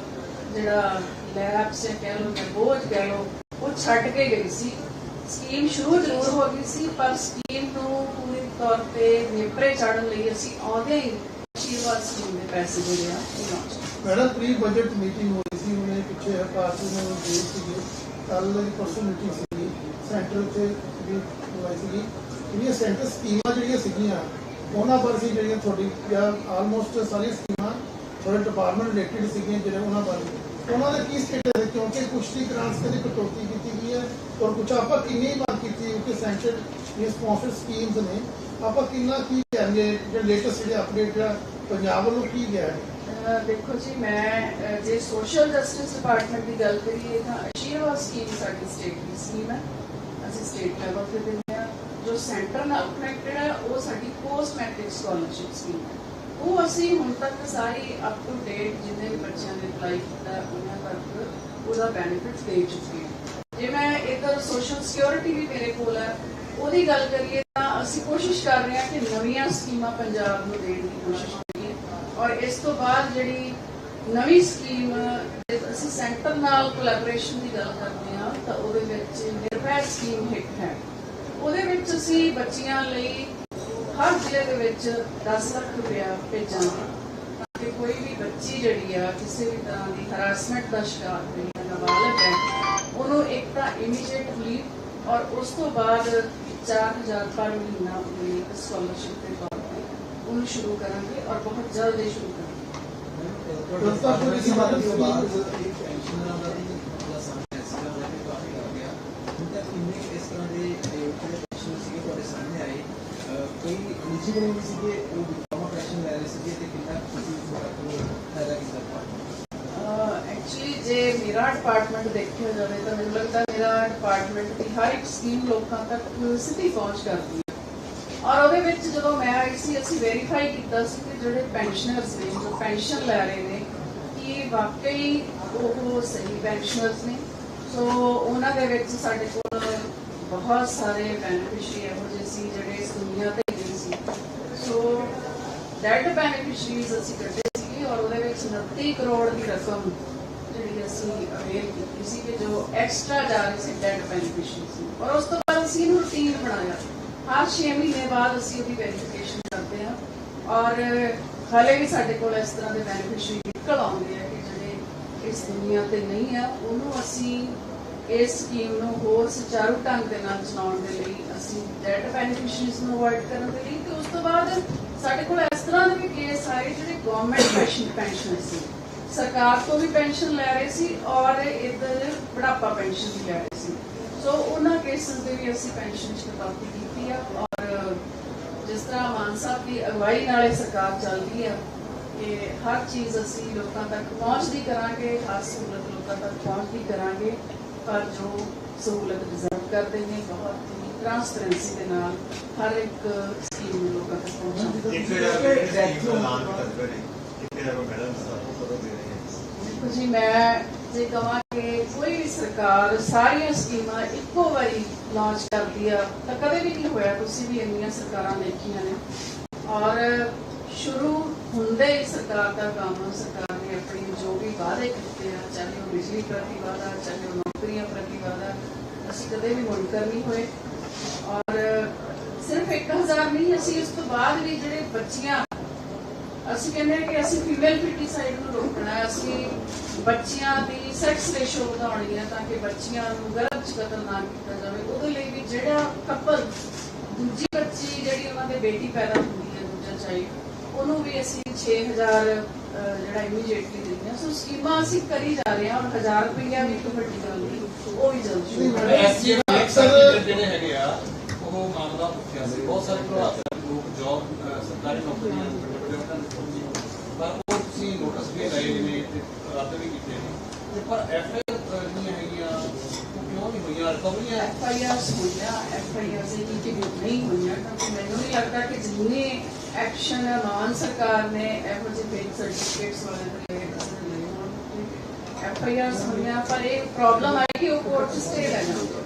ਜਿਹੜਾ ਲੈਬਸ ਹੈ ਕਹਿ ਲਓ ਜਾਂ ਬੋਝ ਕਹਿ ਲਓ, ਉਹ ਛੱਡ ਕੇ ਗਈ ਸੀ। ਸਕੀਮ ਸ਼ੁਰੂ ਜ਼ਰੂਰ ਹੋ ਗਈ ਸੀ, ਪਰ ਸਕੀਮ ਨੂੰ ਪੂਰੀ ਤੌਰ ਤੇ ਨੇਪਰੇ ਚਾੜਨ ਲਈ ਅਸੀਂ ਆਉਂਦੇ ਹੀ ਆਸ਼ੀਰਵਾਦ ਸਕੀਮ ਦੇ ਪੈਸੇ ਜਿਹੜੇ ਆ ਮੈਡਮ ਪ੍ਰੀ ਬਜਟ ਮੀਟਿੰਗ ਹੋਈ ਸੀ, ਉਹਨੇ ਪਿੱਛੇ ਪਾਰਟੀ ਨੂੰ ਗਏ ਸੀਗੇ ਕੱਲ ਪਰਸੋਂ ਮੀਟਿੰਗ ਸੀਗੀ, ਸੈਂਟਰ ਤੇ ਵੀ ਹੋਈ ਸੀਗੀ। ਜਿਹੜੀਆਂ ਸੈਂਟਰ ਸਕੀਮਾਂ ਜਿਹੜੀਆਂ ਸੀਗੀਆਂ ਉਹਨਾਂ ਪਰ ਸੀ ਜਿਹੜੀਆਂ ਤੁਹਾਡੀ ਆਲਮੋਸਟ ਸਾਰੀਆਂ ਸਕੀਮਾਂ ਤੁਹਾਡੇ ਡਿਪਾਰਟਮੈਂਟ ਰਿਲੇਟਡ ਸੀਗੀਆਂ ਜਿਹੜੇ ਉਹਨਾਂ ਬਾਰੇ ਉਹਨਾਂ ਦਾ ਕੀ ਸਟੇਟਸ ਹੈ ਕਿਉਂਕਿ ਕੁਛ ਦੀ ਗ੍ਰਾਂਟਸ ਕਦੇ ਕਟੌਤੀ ਕੀਤੀ ਗਈ ਹੈ ਔਰ ਕੁਝ ਆਪਾਂ ਕਿੰਨੀ ਮੰਗ ਕੀਤੀ ਕਿ ਸੈਂਟਰ ਇਹ ਸਪਾਂਸਰ ਸਕੀਮਸ ਨੇ। ਆਪਾਂ ਕਿੰਨਾ ਕੀ ਕਰਾਂਗੇ? ਜਿਹੜੇ ਲੇਟੈਸਟ ਜਿਹੜੇ ਅਪਡੇਟ ਆ, ਪੰਜਾਬ ਵੱਲੋਂ ਕੀ ਗਿਆ ਹੈ? ਦੇਖੋ ਜੀ, ਮੈਂ ਜੇ ਸੋਸ਼ਲ ਜਸਟਿਸ ਡਿਪਾਰਟਮੈਂਟ ਦੀ ਗੱਲ ਕਰੀਏ ਤਾਂ ਆਸ਼ੀਰਵਾਦ ਸਕੀਮ ਸਾਡੀ ਸਟੇਟ ਦੀ ਸਕੀਮ ਹੈ। ਅਸੀਂ ਸਟੇਟ ਲੈਵਲ ਤੇ ਜੋ ਸੈਂਟਰ ਨਾਲ ਕਨੈਕਟਡ ਉਹ ਸਾਡੀ ਪੋਸਟ ਮੈਟ੍ਰਿਕ ਸਕਾਲਰਸ਼ਿਪ ਸਕੀਮ ਹੈ। ਉਹ ਅਸੀਂ ਹੁਣ ਤੱਕ ਸਾਰੀ ਅਪ ਟੂ ਡੇਟ ਜਿੰਨੇ ਵੀ ਬੱਚਿਆਂ ਨੇ ਅਪਲਾਈ ਕੀਤਾ, ਉਹਨਾਂ ਤੱਕ ਉਹਦਾ ਬੈਨੀਫਿਟ ਦੇ ਚੁੱਕੇ ਜੇ ਮੈਂ ਇਧਰ ਸੋਸ਼ਲ ਸਿਕਿਉਰਿਟੀ ਵੀ ਮੇਰੇ ਕੋਲ ਹੈ, ਉਹਦੀ ਗੱਲ ਕਰੀਏ ਤਾਂ ਅਸੀਂ ਕੋਸ਼ਿਸ਼ ਕਰ ਰਹੇ ਹਾਂ ਕਿ ਨਵੀਆਂ ਸਕੀਮਾਂ ਪੰਜਾਬ ਨੂੰ ਦੇਣ ਦੀ ਕੋਸ਼ਿਸ਼ ਕਰੀਏ। ਔਰ ਇਸ ਤੋਂ ਬਾਅਦ ਜਿਹੜੀ ਨਵੀਂ ਸਕੀਮ ਜੇ ਅਸੀਂ ਸੈਂਟਰ ਨਾਲ ਕੋਲੈਬੋਰੇਸ਼ਨ ਦੀ ਗੱਲ ਕਰਦੇ ਹਾਂ, ਤਾਂ ਉਹਦੇ ਵਿੱਚ ਨਿਰਭੈ ਸਕੀਮ ਹਿੱਟ ਹੈ। ਉਹਦੇ ਵਿੱਚ ਅਸੀਂ ਬੱਚੀਆਂ ਲਈ ਹਰ ਜ਼ਿਲ੍ਹੇ ਦੇ ਵਿੱਚ 10 ਲੱਖ ਰੁਪਇਆ ਭੇਜਾਂਗੇ ਤਾਂ ਕਿ ਕੋਈ ਵੀ ਬੱਚੀ ਜਿਹੜੀ ਆ ਕਿਸੇ ਵੀ ਤਰ੍ਹਾਂ ਦੀ ਹਰਾਸਮੈਂਟ ਦਾ ਸ਼ਿਕਾਰ ਹੋਈ ਹੈ ਨਾਬਾਲਗ ਹੈ ਉਹਨੂੰ ਇੱਕ ਤਾਂ ਇਮੀਡੀਏਟ ਰਿਲੀਫ ਔਰ ਉਸ ਤੋਂ ਬਾਅਦ 4000 ਪਰ ਮਹੀਨਾ ਉਹਦੀ ਸਕਾਲਰਸ਼ਿਪ ਦੇ ਤੌਰ ਤੇ ਉਹਨੂੰ ਸ਼ੁਰੂ ਕਰਾਂਗੇ ਔਰ ਬਹੁਤ ਜਲਦ ਇਹ ਸ਼ੁਰੂ ਕਰਾਂਗੇ। ਰਸਤਾ ਕੋਈ ਕਿਸੇ ਮਦਦ ਤੋਂ ਤੋਂ ਬਾਅਦ ਬਾਅਦ ਇੱਕ ਪੈਨਸ਼ਨਰਾਂ ਦਾ ਵੀ ਮਸਲਾ ਸਾਹਮਣੇ ਆਇਆ ਸੀਗਾ ਉਹਦਾ ਵੀ ਕਾਫੀ ਹੋ ਗਿਆ ਹੁਣ ਤੱਕ ਕਿੰਨੇ ਕੁ ਇਸ ਤਰ੍ਹਾਂ ਦੇ ਅਹ, ਜਿਹੜੇ ਪੈਨਸ਼ਨ ਸੀਗੇ ਤੁਹਾਡੇ ਸਾਹਮਣੇ ਆਏ ਅਹ, ਕੋਈ ਐਲੀਜੀਬਲ ਸੀਗੇ ਉਹ ਡਿਪਲੋਮਾ ਪੈਨਸ਼ਨ ਲੈ ਰਹੇ ਸੀਗੇ ਤੇ ਕਿੰਨਾ ਤੁਸੀਂ ਫਾਇਦਾ ਕੀਤਾ ਐਕਚੁਅਲੀ ਜੇ ਮੇਰਾ ਡਿਪਾਰਟਮੈਂਟ ਦੇਖਿਆ ਜਾਵੇ ਤਾਂ ਮੈਨੂੰ ਲੱਗਦਾ ਮੇਰਾ ਡਿਪਾਰਟਮੈਂਟ ਦੀ ਹਰ ਇੱਕ ਸਕੀਮ ਲੋਕਾਂ ਤੱਕ ਸਿੱਧੀ ਪਹੁੰਚ ਕਰਦੀ ਹੈ ਔਰ ਉਹਦੇ ਵਿੱਚ ਜਦੋਂ ਮੈਂ ਆਈ ਸੀ ਅਸੀਂ ਵੈਰੀਫਾਈ ਕੀਤਾ ਸੀ ਕਿ ਜਿਹੜੇ ਪੈਨਸ਼ਨਰਸ ਨੇ ਜੋ ਪੈਨਸ਼ਨ ਲੈ ਰਹੇ ਨੇ ਕਿ ਵਾਕਈ ਉਹ ਸਹੀ ਪੈਨਸ਼ਨਰਸ ਨੇ ਸੋ ਉਹਨਾਂ ਦੇ ਵਿੱਚ ਸਾਡੇ ਕੋਲ ਬਹੁਤ ਸਾਰੇ ਬੈਨੀਫਿਸ਼ਰੀ ਇਹੋ ਜਿਹੇ ਸੀ ਜਿਹੜੇ ਇਸ ਦੁਨੀਆ ਤੇ ਹੀ ਨਹੀਂ ਸੀ ਸੋ ਡੈਡ ਬੈਨੀਫਿਸ਼ਰੀਜ਼ ਅਸੀਂ ਕੱਢੇ ਸੀ ਔਰ ਉਹਦੇ ਵਿੱਚ 29 ਕਰੋੜ ਦੀ ਰਕਮ ਜਿਹੜੀ ਅਸੀਂ ਅਵੇਲ ਕੀਤੀ ਸੀ ਕਿ ਜੋ ਐਕਸਟਰਾ ਜਾ ਰਹੀ ਸੀ ਡੈਡ ਬੈਨੀਫਿਸ਼ਰੀਜ਼ ਨੂੰ। ਔਰ ਉਸ ਤੋਂ ਬਾਅਦ ਅਸੀਂ ਇਹਨੂੰ ਰੂਟੀਨ ਬਣਾਇਆ। ਹਰ 6 ਮਹੀਨੇ ਬਾਅਦ ਅਸੀਂ ਉਹਦੀ ਵੈਰੀਫਿਕੇਸ਼ਨ ਕਰਦੇ ਹਾਂ। ਔਰ ਹਾਲੇ ਵੀ ਸਾਡੇ ਕੋਲ ਇਸ ਤਰ੍ਹਾਂ ਦੇ ਬੈਨੀਫਿਸ਼ਰੀ ਨਿਕਲ ਆਉਂਦੇ ਆ ਕਿ ਜਿਹੜੇ ਇਸ ਦੁਨੀਆ ਤੇ ਨਹੀਂ ਆ, ਉਹਨੂੰ ਅਸੀਂ ਇਸ ਸਕੀਮ ਨੂੰ ਹੋਰ ਸੁਚਾਰੂ ਢੰਗ ਦੇ ਨਾਲ ਚਲਾਉਣ ਦੇ ਲਈ ਅਸੀਂ ਡੈਡ ਬੈਨੀਫਿਸ਼ਰੀਜ਼ ਨੂੰ ਅਵੋਇਡ ਕਰਨ ਦੇ ਲਈ ਤੇ ਉਸ ਤੋਂ ਬਾਅਦ ਸਾਡੇ ਕੋਲ ਇਸ ਤਰ੍ਹਾਂ ਦੇ ਵੀ ਕੇਸ ਆਏ ਜਿਹੜੇ ਗਵਰਨਮੈਂਟ ਪੈਨਸ਼ਨ ਸੀ। ਸਰਕਾਰ ਤੋਂ ਵੀ ਪੈਨਸ਼ਨ ਲੈ ਰਹੇ ਸੀ ਔਰ ਇੱਧਰ ਬੁਢਾਪਾ ਪੈਨਸ਼ਨ ਵੀ ਲੈ ਰਹੇ ਸੀ। ਸੋ ਉਹਨਾਂ ਕੇਸਸ ਦੇ ਵੀ ਅਸੀਂ ਪੈਨਸ਼ਨ 'ਚ ਕਟੌਤੀ ਕੀਤੀ ਆ ਔਰ ਜਿਸ ਤਰ੍ਹਾਂ ਮਾਨ ਸਾਹਿਬ ਦੀ ਅਗਵਾਈ ਨਾਲ ਇਹ ਸਰਕਾਰ ਚੱਲਦੀ ਆ ਕਿ ਹਰ ਚੀਜ਼ ਅਸੀਂ ਲੋਕਾਂ ਤੱਕ ਪਹੁੰਚਦੀ ਕਰਾਂਗੇ, ਹਰ ਸਹੂਲਤ ਲੋਕਾਂ ਤੱਕ ਪਹੁੰਚਦੀ ਕਰਾਂਗੇ, ਪਰ ਜੋ ਸਹੂਲਤ ਡਿਜ਼ਰਵ ਕਰਦੇ ਨੇ, ਬਹੁਤ ਟ੍ਰਾਂਸਪੇਰੈਂਸੀ ਦੇ ਨਾਲ ਹਰ ਇੱਕ ਸਕੀਮ ਨੂੰ ਲੋਕਾਂ ਤੱਕ ਪਹੁੰਚਾਉਂਦੇ ਇੱਕ ਦੀ ਐਲਾਨ ਕਰਦੇ ਨੇ ਹਜ਼ਾਰ ਰੁਪਏ ਮੈਡਮ ਸਾਨੂੰ ਕਦੋਂ ਦੇ ਰਹੇ ਜੀ ਮੈਂ ਜੇ ਕਹਾਂ ਕਿ ਕੋਈ ਵੀ ਸਰਕਾਰ ਸਾਰੀਆਂ ਸਕੀਮਾਂ ਇੱਕੋ ਵਾਰੀ ਲਾਂਚ ਕਰਦੀ ਆ ਤਾਂ ਕਦੇ ਵੀ ਨਹੀਂ ਹੋਇਆ ਤੁਸੀਂ ਵੀ ਇੰਨੀਆਂ ਸਰਕਾਰਾਂ ਦੇਖੀਆਂ ਨੇ। ਔਰ ਸ਼ੁਰੂ ਹੁੰਦੇ ਹੀ ਸਰਕਾਰ ਦਾ ਕੰਮ ਸਰਕਾਰ ਨੇ ਆਪਣੀ ਜੋ ਵੀ ਵਾਅਦੇ ਕੀਤੇ ਆ ਚਾਹੇ ਉਹ ਬਿਜਲੀ ਪ੍ਰਤੀ ਵਾਅਦਾ ਚਾਹੇ ਉਹ ਨੌਕਰੀਆਂ ਪ੍ਰਤੀ ਵਾਅਦਾ ਅਸੀਂ ਕਦੇ ਵੀ ਮੁਨਕਰ ਨਹੀਂ ਹੋਏ। ਔਰ ਸਿਰਫ 1000 ਨਹੀਂ ਅਸੀਂ ਉਸ ਤੋਂ ਬਾਅਦ ਵੀ ਜਿਹੜੇ ਬੱਚੀਆਂ ਅਸੀਂ ਕਹਿੰਦੇ ਕਿ ਅਸੀਂ ਫੀਮੇਲ ਫੀਟੀਸਾਈਡ ਨੂੰ ਰੋਕਣਾ ਅਸੀਂ ਬੱਚੀਆਂ ਦੀ ਸੈਕਸ ਰੇਸ਼ੋ ਵਧਾਉਣੀ ਹੈ ਤਾਂ ਕਿ ਬੱਚੀਆਂ ਨੂੰ ਗਰਭ ਕਤਲ ਨਾ ਕੀਤਾ ਜਾਵੇ। ਉਹਦੇ ਲਈ ਵੀ ਜਿਹੜਾ ਕਪਲ ਦੂਜੀ ਬੱਚੀ ਜਿਹੜੀ ਉਹਨਾਂ ਦੇ ਬੇਟੀ ਪੈਦਾ ਹੁੰਦੀ ਹੈ ਦੂਜਾ ਚਾਈਲਡ ਉਹਨੂੰ ਵੀ ਅਸੀਂ 6000 ਅਹ, ਜਿਹੜਾ ਇਮੀਡੀਏਟਲੀ ਦਿੰਦੇ ਹਾਂ। ਸੋ ਸਕੀਮਾਂ ਅਸੀਂ ਕਰੀ ਜਾ ਰਹੇ ਹਾਂ ਔਰ 1000 ਰੁਪਈਆ ਵੀ ਇੱਕ ਵੱਡੀ ਗੱਲ ਨਹੀਂ ਉਹ ਵੀ ਜਲਦ ਸ਼ੁਰੂ ਨਹੀਂ, ਜਿਹੜੇ ਹੈਗੇ ਆ। ਉਹ ਮਾਮਲਾ ਉੱਠਿਆ ਸੀ ਬਹੁਤ ਸਾਰੇ ਪ੍ਰਭਾਵਿਤ ਲੋਕ ਜੌਬ ਸਰਕਾਰੀ ਨੌਕਰੀਆਂ ਵੱਡੇ ਵੱਡੇ ਪਰ ਉਹ ਤੁਸੀਂ ਨੋਟਿਸ ਵੀ ਲਏ ਨੇ ਤੇ ਰੱਦ ਵੀ ਕੀਤੇ ਨੇ ਤੇ ਪਰ ਐਫ ਆਈ ਆਰ ਨਹੀਂ ਹੈਗੀਆਂ ਉਹ ਕਿਉਂ ਨਹੀਂ ਹੋਈਆਂ ਰਿਕਵਰੀਆਂ ਐਫ ਆਈ ਆਰ ਹੋਈਆਂ ਐਫ ਆਈ ਆਰ ਦੇ ਕੀ ਨਹੀਂ ਹੋਈਆਂ ਕਿਉਂਕਿ ਮੈਨੂੰ ਨਹੀਂ ਲੱਗਦਾ ਕਿ ਜਿੰਨੇ ਐਕਸ਼ਨ ਮਾਨ ਸਰਕਾਰ ਨੇ ਇਹੋ ਜਿਹੇ ਫੇਕ ਸਰਟੀਫਿਕੇਟਸ ਵਾਲੇ ਦੇ ਐਫ ਆਈ ਆਰ ਹੋਈਆਂ ਪਰ ਇਹ ਪ੍ਰੋਬਲਮ ਆਈ ਕਿ ਉਹ ਕੋਰਟ 'ਚ ਸਟੇ ਲੈ ਜਾਂਦੇ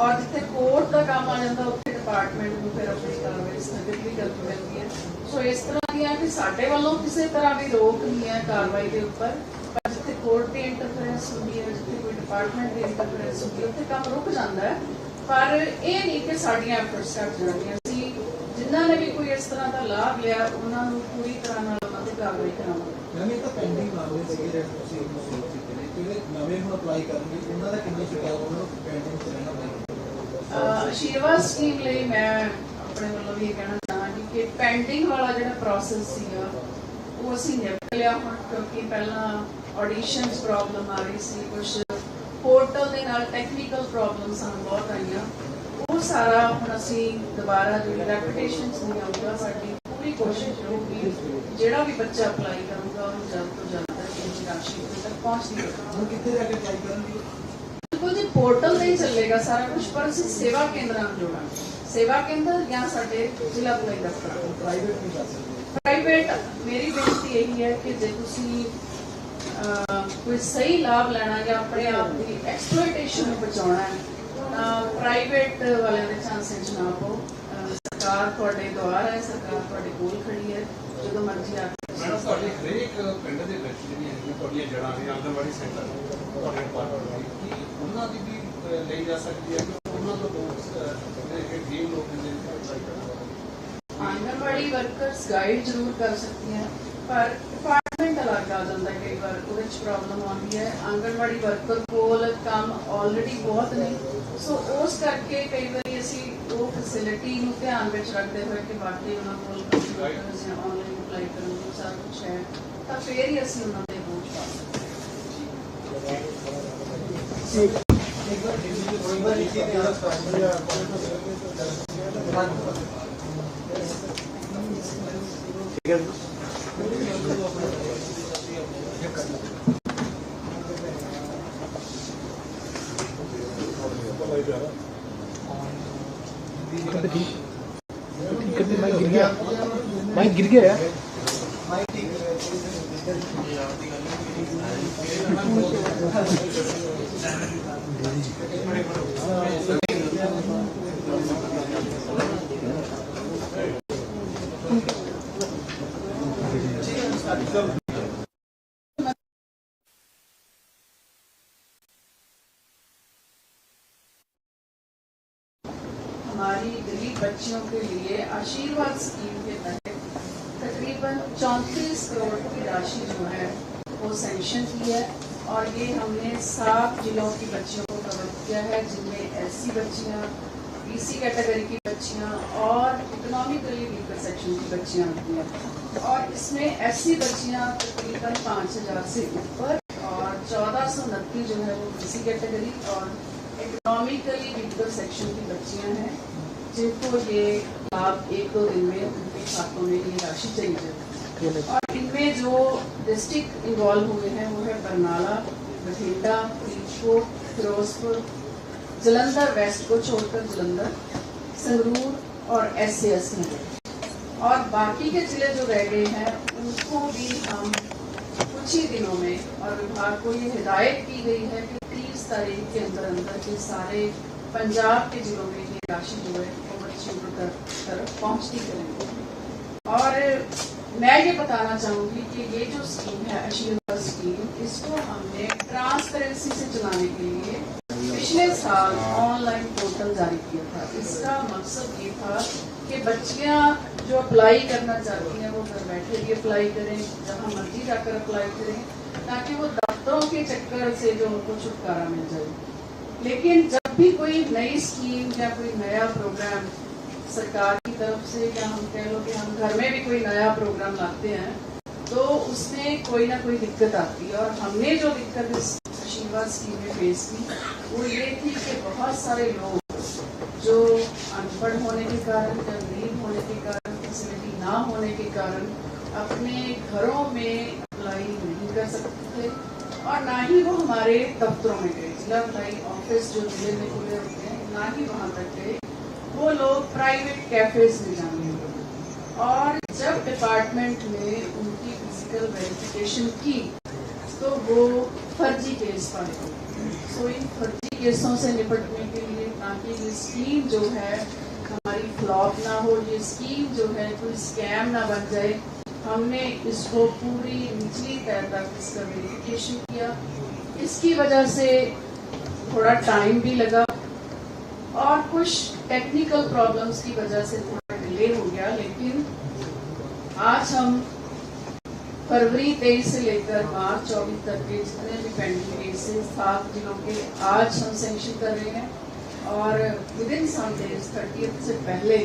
ਔਰ ਜਿੱਥੇ ਕੋਰਟ ਦਾ ਕੰਮ ਆ ਜਾਂਦਾ, ਉੱਥੇ ਡਿਪਾਰਟਮੈਂਟ ਨੂੰ ਫਿਰ ਆਪਣੀ ਕਾਰਵਾਈ ਸਥਗਿਤ ਵੀ ਕਰਨੀ ਪੈਂਦੀ ਹੈ। ਸੋ ਇਸ ਤਰ੍ਹਾਂ ਦੀਆਂ ਕਿ ਸਾਡੇ ਵੱਲੋਂ ਕਿਸੇ ਤਰ੍ਹਾਂ ਦੀ ਰੋਕ ਨਹੀਂ ਹੈ ਕਾਰਵਾਈ ਦੇ ਉੱਪਰ, ਪਰ ਜਿੱਥੇ ਕੋਰਟ ਦੀ ਇੰਟਰਫੇਰੈਂਸ ਹੁੰਦੀ ਹੈ, ਜਿੱਥੇ ਕੋਈ ਡਿਪਾਰਟਮੈਂਟ ਦੀ ਇੰਟਰਫੇਰੈਂਸ ਹੁੰਦੀ ਹੈ, ਉੱਥੇ ਕੰਮ ਰੁਕ ਜਾਂਦਾ ਹੈ। ਪਰ ਇਹ ਨਹੀਂ ਕਿ ਸਾਡੀਆਂ ਐਫਰਟਸ ਘੱਟ ਜਾਣਗੀਆਂ ਅਸੀਂ ਜਿਨ੍ਹਾਂ ਨੇ ਇਸ ਤਰ੍ਹਾਂ ਦਾ ਲਾਭ ਲਿਆ, ਉਹਨਾਂ ਨੂੰ ਪੂਰੀ ਤਰ੍ਹਾਂ ਨਾਲ ਉਹਨਾਂ ਤੇ ਕਾਰਵਾਈ ਕਰਾਵਾਂਗੇ। ਮੈਮ ਇਹ ਤਾਂ ਪੈਂਡਿੰਗ ਮਾਮਲੇ ਸੀਗੇ ਜਿਹੜੇ ਤੁਸੀਂ ਮਸੂਲ ਕੀਤੇ ਨੇ ਜਿਹੜੇ ਨਵੇਂ ਹੁਣ ਅਪਲਾਈ ਕਰਨਗੇ, ਉਹਨਾਂ ਦਾ ਕਿੰਨਾ ਸ਼ਿਕਾਇਤ ਉਹਨਾਂ ਨੂੰ ਪੈਂਡਿੰਗ ਚ ਰਹਿਣਾ ਪਏਗਾ ਅਹ ਆਸ਼ੀਰਵਾਦ ਸਕੀਮ ਲਈ ਮੈਂ ਆਪਣੇ ਵੱਲੋਂ ਵੀ ਕਹਿਣਾ ਚਾਹਾਂਗੀ ਕਿ ਪੈਂਡਿੰਗ ਵਾਲਾ ਜਿਹੜਾ ਪ੍ਰੋਸੈਸ ਸੀਗਾ, ਉਹ ਅਸੀਂ ਨਿਪਟ ਲਿਆ ਹੁਣ, ਕਿਉਂਕਿ ਪਹਿਲਾਂ ਆਡੀਸ਼ਨਸ ਪ੍ਰੋਬਲਮ ਆ ਰਹੀ ਸੀ ਕੁਝ ਪੋਰਟਲ ਦੇ ਨਾਲ ਟੈਕਨੀਕਲ ਪ੍ਰੋਬਲਮ ਸਾਨੂੰ ਬਹੁਤ ਆਈਆਂ। ਉਹ ਸਾਰਾ ਹੁਣ ਅਸੀਂ ਦੁਬਾਰਾ ਜਿਹੜੀ ਰੈਪੀਟੇਸ਼ਨਸ ਨਹੀਂ ਆਊਗਾ ਸਾਡੀ ਪੂਰੀ ਕੋਸ਼ਿਸ਼ ਰਹੂਗੀ, ਜਿਹੜਾ ਵੀ ਬੱਚਾ ਅਪਲਾਈ ਕਰੂਗਾ ਉਹਨੂੰ ਜਲਦ ਤੋਂ ਜਲਦ ਰਾਸ਼ੀ ਤੱਕ ਪਹੁੰਚਦੀ ਰਹੇ ਹੁਣ ਕਿੱਥੇ ਜਾ ਕੇ ਅਪਲਾਈ ਕਰਨਗੇ? ਬਿਲਕੁਲ ਜੀ ਪੋਰਟਲ ਤੇ ਹੀ ਚੱਲੇਗਾ ਸਾਰਾ ਕੁਝ ਪਰ ਅਸੀਂ ਸੇਵਾ ਕੇਂਦਰਾਂ ਨੂੰ ਜੋੜਾਂਗੇ ਸੇਵਾ ਕੇਂਦਰ ਜਾਂ ਸਾਡੇ ਜ਼ਿਲ੍ਹਾ ਭਲਾਈ ਦਫ਼ਤਰ ਪ੍ਰਾਈਵੇਟ ਨਹੀਂ ਕਰ ਸਕਦੇ ਪ੍ਰਾਈਵੇਟ ਮੇਰੀ ਬੇਨਤੀ ਇਹੀ ਹੈ ਕਿ ਜੇ ਤੁਸੀਂ ਅਹ, ਕੋਈ ਸਹੀ ਲਾਭ ਲੈਣਾ ਜਾਂ ਆਪਣੇ ਆਪ ਦੀ ਐਕਸਪਲੋਇਟੇਸ਼ਨ ਨੂੰ ਬਚਾਉਣਾ ਹੈ ਤਾਂ ਪ੍ਰਾਈਵੇਟ ਵਾਲਿਆਂ ਦੇ ਚਾਂਸਸ ਨਾ ਪਾਓ ਅਹ, ਸਰਕਾਰ ਤੁਹਾਡੇ ਦੁਆਰ ਹੈ ਸਰਕਾਰ ਤੁਹਾਡੇ ਕੋਲ ਖੜੀ ਹੈ ਜਦੋਂ ਮਰਜ਼ੀ ਆ ਕੇ। ਮੈਡਮ ਤੁਹਾਡੇ ਹਰੇਕ ਪਿੰਡ ਦੇ ਵਿੱਚ ਜਿਹੜੀਆਂ ਹੈਗੀਆਂ ਤੁਹਾਡੀਆਂ ਜੜ੍ਹਾਂ ਨੇ ਆਂਗਣਵਾੜੀ ਸੈਂਟਰ ਤੁਹਾਡੇ ਡਿਪਾਰਟਮੈਂਟ ਦੀ ਕੀ ਉਹਨਾਂ ਦੀ ਵੀ ਲਈ ਜਾ ਸਕਦੀ ਹੈ ਉਹਨਾਂ ਤੋਂ ਜਿਹੜੇ ਗਰੀਬ ਲੋਕ ਨੇ ਆਂਗਣਵਾੜੀ ਵਰਕਰਸ ਗਾਈਡ ਜ਼ਰੂਰ ਕਰ ਸਕਦੀਆਂ ਪਰ ਡਿਪਾਰਟਮੈਂਟ ਅਲੱਗ ਆ ਜਾਂਦਾ ਕਈ ਵਾਰ ਉਹਦੇ ਵਿੱਚ ਪ੍ਰੋਬਲਮ ਆਉਂਦੀ ਹੈ। ਆਂਗਣਵਾੜੀ ਵਰਕਰ ਕੋਲ ਕੰਮ ਆਲਰੇਡੀ ਬਹੁਤ ਨੇ। ਸੋ ਉਸ ਕਰਕੇ ਕਈ ਵਾਰੀ ਅਸੀਂ ਉਹ ਫੈਸਿਲਿਟੀ ਨੂੰ ਧਿਆਨ ਵਿੱਚ ਰੱਖਦੇ ਹੋਏ ਕਿ ਵਾਕਈ ਉਹਨਾਂ ਕੋਲ ਕੰਪਿਊਟਰਸ ਜਾਂ ਆਨਲਾਈਨ ਅਪਲਾਈ ਕਰਨ ਨੂੰ ਸਾਰਾ ਕੁਝ ਹੈ ਤਾਂ ਫਿਰ ਹੀ ਅਸੀਂ ਉਹਨਾਂ ਦੇ ਬੋਝ ਪਾ ਸਕਦੇ ਹਾਂ। ਮੈਂ गिर गया यार हमारी गरीब बच्चियों के लिए आशीर्वाद स्कीम के तहत तकरीबन चौंतीस करोड़ की राशि जो है सैंक्शन की है और ये हमने सात जिलों की बच्चियों को कवर किया है, जिनमें ऐसी बच्चियाँ बीसी कैटेगरी की बच्चियाँ और इकोनॉमिकली वीकर सेक्शन की बच्चियाँ होती हैं। और इसमें ऐसी बच्चियाँ तकरीबन पाँच हज़ार से ऊपर और चौदह सौ उनतीस जो है वो बीसी कैटेगरी और इकोनॉमिकली वीकर सेक्शन की बच्चियाँ हैं, जिनको ये लाभ एक दो दिन में उनके खातों में ये राशि है। और इनमें जो डिस्ट्रिक्ट इन्वॉल्व हुए हैं, वो है बरनाला, बठिंडा, फरीदकोट, फिरोजपुर, जलंधर वेस्ट को छोड़कर जलंधर, संगरूर और एस सी एस और बाकी के ज़िले जो रह गए हैं, उनको भी हम कुछ ही दिनों में और विभाग को ये हिदायत की गई है कि 30 तारीख के अंदर अंदर के सारे पंजाब के जिलों में ये राशि जो है, वो बच्चियों तरफ़ पहुँचती करेंगे और मैं ये बताना चाहूँगी कि ये जो स्कीम है आशीर्वाद स्कीम इसको हमने ट्रांसपेरेंसी से चलाने के लिए पिछले साल ऑनलाइन पोर्टल जारी किया था। इसका मकसद ये था कि बच्चियाँ जो अप्लाई करना चाहती हैं, वो घर बैठे भी अप्लाई करें, जहाँ मर्ज़ी जाकर अप्लाई करें, ताकि वो दफ्तरों के चक्कर से जो उनको छुटकारा मिल जाए। लेकिन जब भी कोई नई स्कीम या कोई नया प्रोग्राम सरकार की तरफ़ से या हम कह लो कि हम घर में भी कोई नया प्रोग्राम लाते हैं तो उसमें कोई ना कोई दिक्कत आती है। और हमने जो दिक्कत इस आशीर्वाद स्कीम में फेस की, वो ये थी कि बहुत सारे लोग जो अनपढ़ होने के कारण या गरीब होने के कारण फैसिलिटी ना होने के कारण अपने घरों में अप्लाई नहीं कर सकते थे और ना ही वो हमारे दफ्तरों में गए। जिला अप्लाई ऑफ़िस जो ज़िले में खुले होते हैं, ना ही वहाँ तक गए। वो लोग प्राइवेट कैफेज में जाने और जब डिपार्टमेंट ने उनकी फ़िज़िकल वेरिफिकेशन की तो वो फर्जी केस पाए सो इन फर्जी केसों से निपटने के लिए ताकि ये स्कीम जो है, हमारी फ्लॉप ना हो, ये स्कीम जो है कोई स्कैम ना बन जाए। हमने इसको पूरी निचली तय तक इसका वेरिफिकेशन किया। इसकी वजह से थोड़ा टाइम भी लगा। और कुछ टेक्निकल प्रॉब्लम्स की वजह से थोड़ा डिले हो गया, लेकिन आज हम फरवरी तेईस से लेकर मार्च चौबीस तक के जितने भी पेंडिंग केसेस सात जिलों के आज हम सेंक्शन कर रहे हैं, और within some days thirty से पहले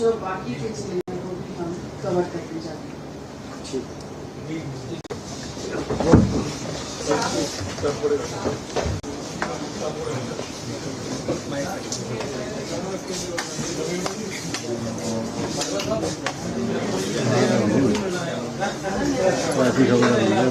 जो बाकी के ज़िले हैं, वो भी हम कवर करने जा रहे हैं। Trafik havalarında.